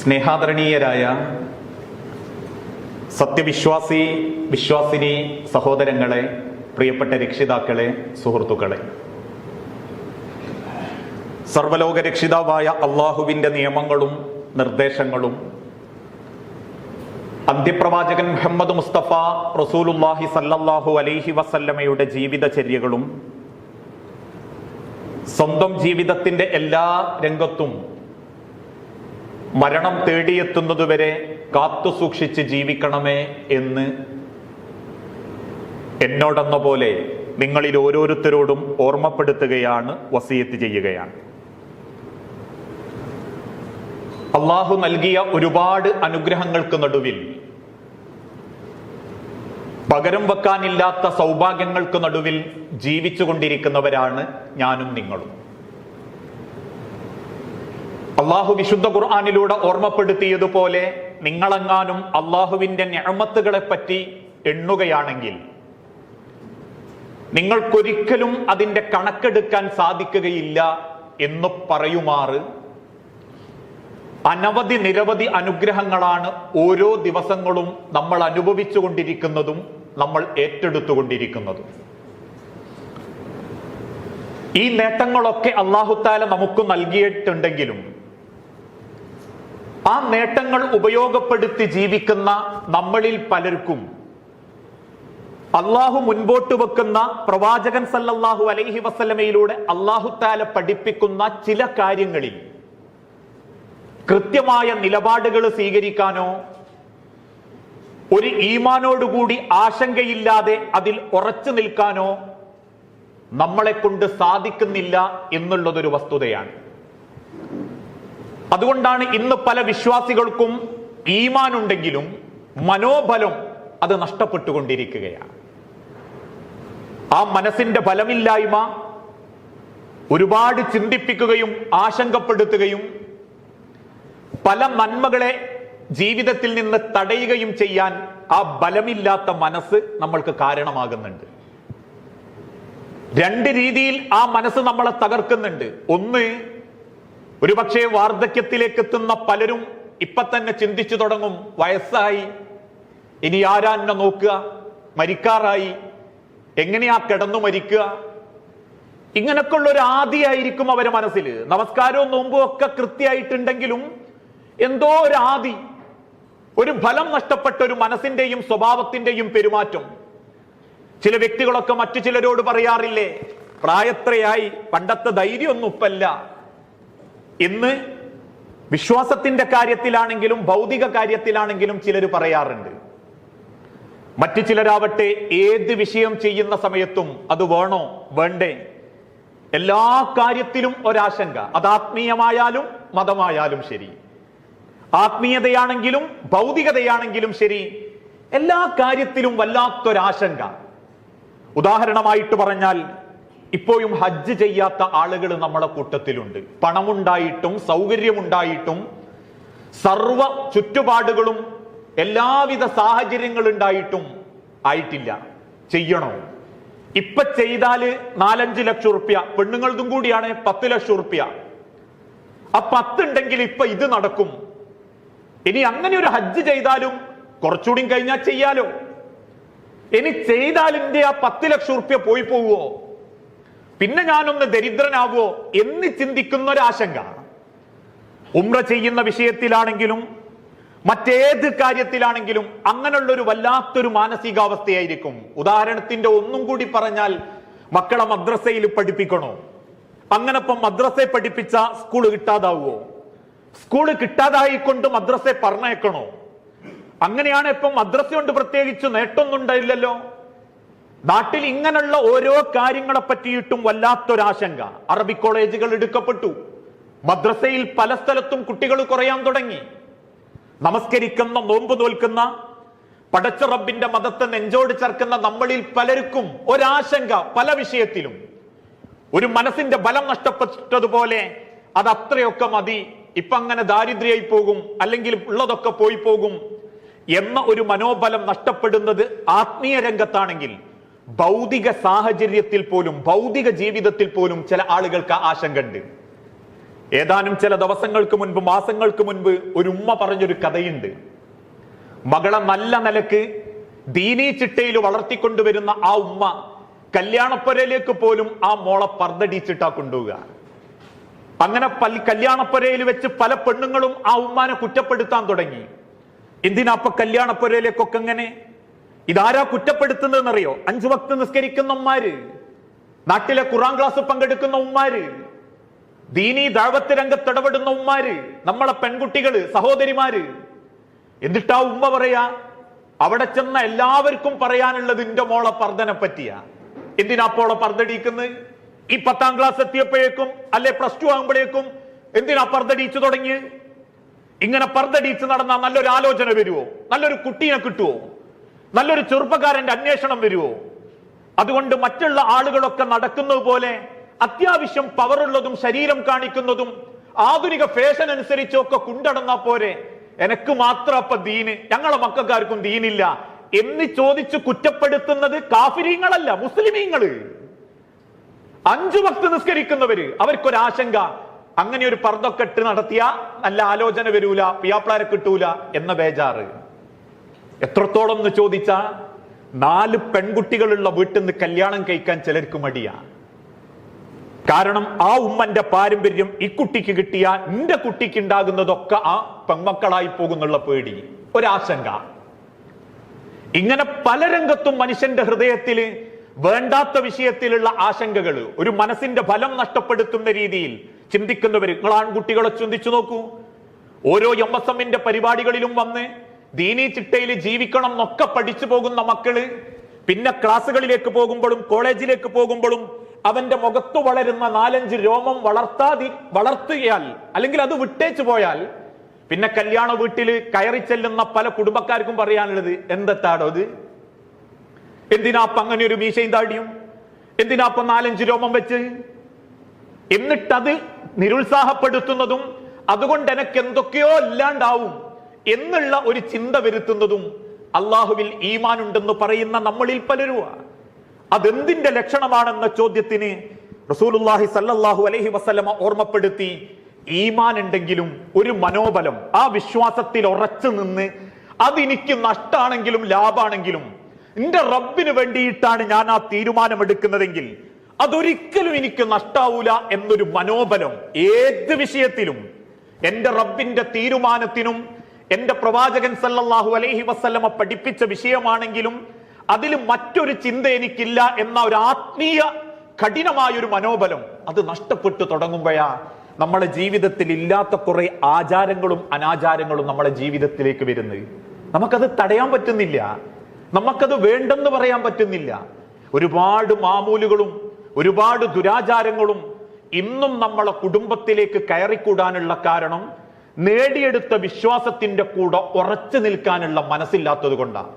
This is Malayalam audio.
സ്നേഹാദരണീയരായ സത്യവിശ്വാസി വിശ്വാസിനി സഹോദരങ്ങളെ പ്രിയപ്പെട്ട രക്ഷിതാക്കളെ സുഹൃത്തുക്കളെ. സർവലോക രക്ഷിതാവായ അള്ളാഹുവിന്റെ നിയമങ്ങളും നിർദ്ദേശങ്ങളും അന്ത്യപ്രവാചകൻ മുഹമ്മദ് മുസ്തഫ റസൂലുല്ലാഹി സല്ലല്ലാഹു അലൈഹി വസല്ലമയുടെ ജീവിതചര്യകളും സ്വന്തം ജീവിതത്തിന്റെ എല്ലാ രംഗത്തും മരണം തേടിയെത്തുന്നതുവരെ കാത്തു സൂക്ഷിച്ച് ജീവിക്കണമേ എന്ന് എന്നോടെന്ന പോലെ നിങ്ങളിൽ ഓരോരുത്തരോടും ഓർമ്മപ്പെടുത്തുകയാണ് വസീയത്ത് ചെയ്യുകയാണ്. അള്ളാഹു നൽകിയ ഒരുപാട് അനുഗ്രഹങ്ങൾക്ക് നടുവിൽ പകരം വെക്കാനില്ലാത്ത സൗഭാഗ്യങ്ങൾക്ക് നടുവിൽ ജീവിച്ചുകൊണ്ടിരിക്കുന്നവരാണ് ഞാനും നിങ്ങളും. അള്ളാഹു വിശുദ്ധ ഖുർആാനിലൂടെ ഓർമ്മപ്പെടുത്തിയതുപോലെ നിങ്ങളെങ്ങാനും അള്ളാഹുവിന്റെ ഞാമത്തുകളെ പറ്റി എണ്ണുകയാണെങ്കിൽ നിങ്ങൾക്കൊരിക്കലും അതിന്റെ കണക്കെടുക്കാൻ സാധിക്കുകയില്ല എന്ന് പറയുമാറ് അനവധി നിരവധി അനുഗ്രഹങ്ങളാണ് ഓരോ ദിവസങ്ങളും നമ്മൾ അനുഭവിച്ചുകൊണ്ടിരിക്കുന്നതും നമ്മൾ ഏറ്റെടുത്തുകൊണ്ടിരിക്കുന്നതും. ഈ നേട്ടങ്ങളൊക്കെ അള്ളാഹുത്താല നമുക്ക് നൽകിയിട്ടുണ്ടെങ്കിലും ആ നേട്ടങ്ങൾ ഉപയോഗപ്പെടുത്തി ജീവിക്കുന്ന നമ്മളിൽ പലർക്കും. അള്ളാഹു മുൻപോട്ട് വെക്കുന്ന പ്രവാചകൻ സല്ലല്ലാഹു അലൈഹി വസല്ലമയിലൂടെ അള്ളാഹുത്താല പഠിപ്പിക്കുന്ന ചില കാര്യങ്ങളിൽ കൃത്യമായ നിലപാടുകൾ സ്വീകരിക്കാനോ ഒരു ഈമാനോടുകൂടി ആശങ്കയില്ലാതെ അതിൽ ഉറച്ചു നിൽക്കാനോ നമ്മളെ കൊണ്ട് സാധിക്കുന്നില്ല എന്നുള്ളതൊരു വസ്തുതയാണ്. അതുകൊണ്ടാണ് ഇന്ന് പല വിശ്വാസികൾക്കും ഈമാൻ ഉണ്ടെങ്കിലും മനോബലം അത് നഷ്ടപ്പെട്ടുകൊണ്ടിരിക്കുകയാണ്. ആ മനസ്സിന്റെ ബലമില്ലായ്മ ഒരുപാട് ചിന്തിപ്പിക്കുകയും ആശങ്കപ്പെടുത്തുകയും പല നന്മകളെ ജീവിതത്തിൽ നിന്ന് തടയുകയും ചെയ്യാൻ ആ ബലമില്ലാത്ത മനസ്സ് നമ്മൾക്ക് കാരണമാകുന്നുണ്ട്. രണ്ട് രീതിയിൽ ആ മനസ്സ് നമ്മളെ തകർക്കുന്നുണ്ട്. ഒന്ന് ഒരുപക്ഷെ വാർദ്ധക്യത്തിലേക്ക് എത്തുന്ന പലരും ഇപ്പൊ തന്നെ ചിന്തിച്ചു തുടങ്ങും വയസ്സായി. ഇനി ആരാ എന്നെ നോക്കുക? മരിക്കാറായി. എങ്ങനെയാ കിടന്നു മരിക്കുക? ഇങ്ങനൊക്കെ ഉള്ള ഒരു ആദിയായിരിക്കും അവരെ മനസ്സിൽ. നമസ്കാരവും നോമ്പും ഒക്കെ കൃത്യമായിട്ടുണ്ടെങ്കിലും എന്തോ ഒരു ആദി ഒരു ഫലം നഷ്ടപ്പെട്ട ഒരു മനസ്സിന്റെയും സ്വഭാവത്തിന്റെയും പെരുമാറ്റം. ചില വ്യക്തികളൊക്കെ മറ്റു ചിലരോട് പറയാറില്ലേ പ്രായത്രയായി പണ്ടത്തെ ധൈര്യമൊന്നും ഉപ്പല്ല ഇന്ന് വിശ്വാസത്തിന്റെ കാര്യത്തിലാണെങ്കിലും ഭൗതിക കാര്യത്തിലാണെങ്കിലും ചിലർ പറയാറുണ്ട്. മറ്റു ചിലരാവട്ടെ ഏത് വിഷയം ചെയ്യുന്ന സമയത്തും അത് വേണോ വേണ്ടേ? എല്ലാ കാര്യത്തിലും ഒരാശങ്ക. അത് ആത്മീയമായാലും മതമായാലും ശരി. ആത്മീയതയാണെങ്കിലും ഭൗതികതയാണെങ്കിലും ശരി. എല്ലാ കാര്യത്തിലും വല്ലാത്തൊരാശങ്ക. ഉദാഹരണമായിട്ട് പറഞ്ഞാൽ ഇപ്പോഴും ഹജ്ജ് ചെയ്യാത്ത ആളുകൾ നമ്മളെ കൂട്ടത്തിലുണ്ട്. പണമുണ്ടായിട്ടും സൗകര്യമുണ്ടായിട്ടും സർവ ചുറ്റുപാടുകളും എല്ലാവിധ സാഹചര്യങ്ങളുണ്ടായിട്ടും ആയിട്ടില്ല. ചെയ്യണോ? ഇപ്പൊ ചെയ്താൽ നാലഞ്ച് ലക്ഷം റുപ്യ പെണ്ണുങ്ങളതും കൂടിയാണ് പത്ത് ലക്ഷം റുപ്യ ആ പത്തുണ്ടെങ്കിൽ ഇപ്പൊ ഇത് നടക്കും. ഇനി അങ്ങനെ ഒരു ഹജ്ജ് ചെയ്താലും കുറച്ചുകൂടി കഴിഞ്ഞാൽ ചെയ്യാലോ. ഇനി ചെയ്താലിന്റെ ആ പത്ത് ലക്ഷം റുപ്യ പോയി പോവുമോ പിന്നെ ഞാനൊന്ന് ദരിദ്രനാവോ എന്ന് ചിന്തിക്കുന്ന ഒരു ആശങ്ക ഉമ്ര ചെയ്യുന്ന വിഷയത്തിലാണെങ്കിലും മറ്റേത് കാര്യത്തിലാണെങ്കിലും അങ്ങനെയുള്ള ഒരു വല്ലാത്തൊരു മാനസികാവസ്ഥയായിരിക്കും. ഉദാഹരണത്തിന്റെ ഒന്നും കൂടി പറഞ്ഞാൽ മക്കളെ മദ്രസയിൽ പഠിപ്പിക്കണോ? അങ്ങനെ ഇപ്പം മദ്രസയെ പഠിപ്പിച്ച സ്കൂൾ കിട്ടാതാവുമോ സ്കൂൾ കിട്ടാതായിക്കൊണ്ട് മദ്രസയെ പറഞ്ഞേക്കണോ അങ്ങനെയാണ് ഇപ്പം മദ്രസ കൊണ്ട് പ്രത്യേകിച്ച് നേട്ടമൊന്നും ഉണ്ടായില്ലല്ലോ. നാട്ടിൽ ഇങ്ങനെയുള്ള ഓരോ കാര്യങ്ങളെ പറ്റിയിട്ടും വല്ലാത്തൊരാശങ്ക. അറബി കോളേജുകൾ എടുക്കപ്പെട്ടു. മദ്രസയിൽ പല സ്ഥലത്തും കുട്ടികൾ കുറയാൻ തുടങ്ങി. നമസ്കരിക്കുന്ന നോമ്പ് നോൽക്കുന്ന പടച്ച റബ്ബിന്റെ മതത്തെ നെഞ്ചോട് ചേർക്കുന്ന നമ്മളിൽ പലർക്കും ഒരാശങ്ക പല വിഷയത്തിലും. ഒരു മനസ്സിന്റെ ബലം നഷ്ടപ്പെട്ടതുപോലെ അത് അത്രയൊക്കെ മതി. ഇപ്പൊ അങ്ങനെ ദാരിദ്ര്യമായി പോകും അല്ലെങ്കിൽ ഉള്ളതൊക്കെ പോയി പോകും എന്ന ഒരു മനോബലം നഷ്ടപ്പെടുന്നത് ആത്മീയ രംഗത്താണെങ്കിൽ ഭൗതിക സാഹചര്യത്തിൽ പോലും ഭൗതിക ജീവിതത്തിൽ പോലും ചില ആളുകൾക്ക് ആശങ്ക ഉണ്ട് ഏതാനും ചില ദിവസങ്ങൾക്ക് മുൻപ് മാസങ്ങൾക്ക് മുൻപ് ഒരു ഉമ്മ പറഞ്ഞൊരു കഥയുണ്ട്. മകളെ നല്ല നിലയ്ക്ക് ദീനീ ചിട്ടയിൽ വളർത്തിക്കൊണ്ടുവരുന്ന ആ ഉമ്മ കല്യാണപ്പുരയിലേക്ക് പോലും ആ മോളെ പർദ്ദടിച്ചിട്ടാ കൊണ്ടുപോവുക. അങ്ങനെ പല കല്യാണപ്പുരയിൽ വെച്ച് പല പെണ്ണുങ്ങളും ആ ഉമ്മാനെ കുറ്റപ്പെടുത്താൻ തുടങ്ങി. എന്തിനാ അപ്പൊ കല്യാണപ്പുരയിലേക്കൊക്കെ എങ്ങനെ ഇതാരാ കുറ്റപ്പെടുത്തുന്നതെന്നറിയോ? അഞ്ചു വക്ത് നിസ്കരിക്കുന്ന ഉമ്മാര് നാട്ടിലെ ഖുറാൻ ക്ലാസ് പങ്കെടുക്കുന്ന ഉമ്മാര് ദീനീ ദാവത്ത് രംഗത്ത് ഇടപെടുന്ന ഉമ്മാര് നമ്മളെ പെൺകുട്ടികൾ സഹോദരിമാര്. എന്നിട്ടാ ഉമ്മ പറയാ അവിടെ ചെന്ന എല്ലാവർക്കും പറയാനുള്ളത് ഇന്റെ മോളെ പർദ്ദനെ പറ്റിയാ. എന്തിനാ അപ്പോളെ പർദ്ദടിക്കുന്നത് ഈ പത്താം ക്ലാസ് എത്തിയപ്പോഴേക്കും അല്ലെ പ്ലസ് ടു ആകുമ്പോഴേക്കും എന്തിനാ പർദ്ദടിച്ചു തുടങ്ങി ഇങ്ങനെ പർദ്ദടിച്ച് നടന്ന നല്ലൊരു ആലോചന വരുവോ? നല്ലൊരു കുട്ടീനെ കിട്ടുവോ? നല്ലൊരു ചെറുപ്പക്കാരന്റെ അന്വേഷണം വരുമോ അതുകൊണ്ട് മറ്റുള്ള ആളുകളൊക്കെ നടക്കുന്നത് പോലെ അത്യാവശ്യം പവറുള്ളതും ശരീരം കാണിക്കുന്നതും ആധുനിക ഫാഷൻ അനുസരിച്ചൊക്കെ കുണ്ടടന്നാ പോരെ. എനക്ക് മാത്രം അപ്പൊ ദീന്. ഞങ്ങളെ മക്കൾക്കാർക്കും ദീനില്ല. എന്ന് ചോദിച്ച് കുറ്റപ്പെടുത്തുന്നത് കാഫിരീങ്ങളല്ല മുസ്ലിമീങ്ങൾ. അഞ്ചു ഭക്ത് നിസ്കരിക്കുന്നവര് അവർക്കൊരാശങ്ക. അങ്ങനെ ഒരു പർദ്ദക്കെട്ട് നടത്തിയ നല്ല ആലോചന വരൂല പിയാപ്ലാരെ കിട്ടൂല എന്ന ബേജാറ്. എത്രത്തോളം എന്ന് ചോദിച്ചാ നാല് പെൺകുട്ടികളുള്ള വീട്ടിൽ നിന്ന് കല്യാണം കഴിക്കാൻ ചിലർക്ക് മടിയാ. കാരണം ആ ഉമ്മന്റെ പാരമ്പര്യം ഇക്കുട്ടിക്ക് കിട്ടിയ എന്റെ കുട്ടിക്ക് ഉണ്ടാകുന്നതൊക്കെ ആ പെൺമക്കളായി പോകുന്നുള്ള പേടി. ഒരാശങ്ക. ഇങ്ങനെ പല രംഗത്തും മനുഷ്യന്റെ ഹൃദയത്തിൽ വേണ്ടാത്ത വിഷയത്തിലുള്ള ആശങ്കകൾ ഒരു മനസ്സിന്റെ ഫലം നഷ്ടപ്പെടുത്തുന്ന രീതിയിൽ ചിന്തിക്കുന്നവർ നിങ്ങൾ ആൺകുട്ടികളെ ചിന്തിച്ചു നോക്കൂ. ഓരോ എം എസ് എമ്മിന്റെ പരിപാടികളിലും വന്ന് ദീനീ ചിട്ടയിൽ ജീവിക്കണം എന്നൊക്കെ പഠിച്ചു പോകുന്ന മക്കൾ പിന്നെ ക്ലാസ്സുകളിലേക്ക് പോകുമ്പോഴും കോളേജിലേക്ക് പോകുമ്പോഴും അവന്റെ മുഖത്ത് വളരുന്ന നാലഞ്ച് രോമം വളർത്താതി വളർത്തുകയാൽ അല്ലെങ്കിൽ അത് വിട്ടേച്ചു പോയാൽ പിന്നെ കല്യാണ വീട്ടിൽ കയറി ചെല്ലുന്ന പല കുടുംബക്കാർക്കും പറയാനുള്ളത് എന്തെത്താടോ അത് എന്തിനാപ്പ അങ്ങനെ ഒരു മീശയും താടിയും? എന്തിനാപ്പ നാലഞ്ച് രോമം വെച്ച്? എന്നിട്ടത് നിരുത്സാഹപ്പെടുത്തുന്നതും അതുകൊണ്ട് എനക്ക് എന്തൊക്കെയോ ഇല്ലാണ്ടാവും. എന്നുള്ള ഒരു ചിന്ത വരുത്തുന്നതും അള്ളാഹുവിൽ ഈമാൻ ഉണ്ടെന്ന് പറയുന്ന നമ്മളിൽ പലരുവാ. അതെന്തിന്റെ ലക്ഷണമാണെന്ന ചോദ്യത്തിന് റസൂലുള്ളാഹി സല്ലാഹു അലഹി വസ്ലമ ഓർമ്മപ്പെടുത്തി ഈമാൻ ഉണ്ടെങ്കിലും ഒരു മനോബലം ആ വിശ്വാസത്തിൽ ഉറച്ചു നിന്ന് അതെനിക്ക് നഷ്ടാണെങ്കിലും ലാഭാണെങ്കിലും എന്റെ റബ്ബിന് വേണ്ടിയിട്ടാണ് ഞാൻ ആ തീരുമാനമെടുക്കുന്നതെങ്കിൽ അതൊരിക്കലും എനിക്ക് നഷ്ടാവൂല എന്നൊരു മനോബലം ഏത് വിഷയത്തിലും എന്റെ റബ്ബിന്റെ തീരുമാനത്തിനും എന്റെ പ്രവാചകൻ സല്ലല്ലാഹു അലൈഹി വസല്ലമ പഠിപ്പിച്ച വിഷയമാണെങ്കിലും അതിൽ മറ്റൊരു ചിന്ത എനിക്കില്ല എന്ന ഒരു ആത്മീയ കഠിനമായ ഒരു മനോബലം അത് നഷ്ടപ്പെട്ടു തുടങ്ങുമ്പോഴാ നമ്മളെ ജീവിതത്തിൽ ഇല്ലാത്ത കുറെ ആചാരങ്ങളും അനാചാരങ്ങളും നമ്മളെ ജീവിതത്തിലേക്ക് വരുന്നത്. നമുക്കത് തടയാൻ പറ്റുന്നില്ല. നമുക്കത് വേണ്ടെന്ന് പറയാൻ പറ്റുന്നില്ല. ഒരുപാട് മാമൂലുകളും ഒരുപാട് ദുരാചാരങ്ങളും ഇന്നും നമ്മളെ കുടുംബത്തിലേക്ക് കയറിക്കൂടാനുള്ള കാരണം നേടിയെടുത്ത വിശ്വാസത്തിന്റെ കൂടെ ഉറച്ചു നിൽക്കാനുള്ള മനസ്സില്ലാത്തത് കൊണ്ടാണ്.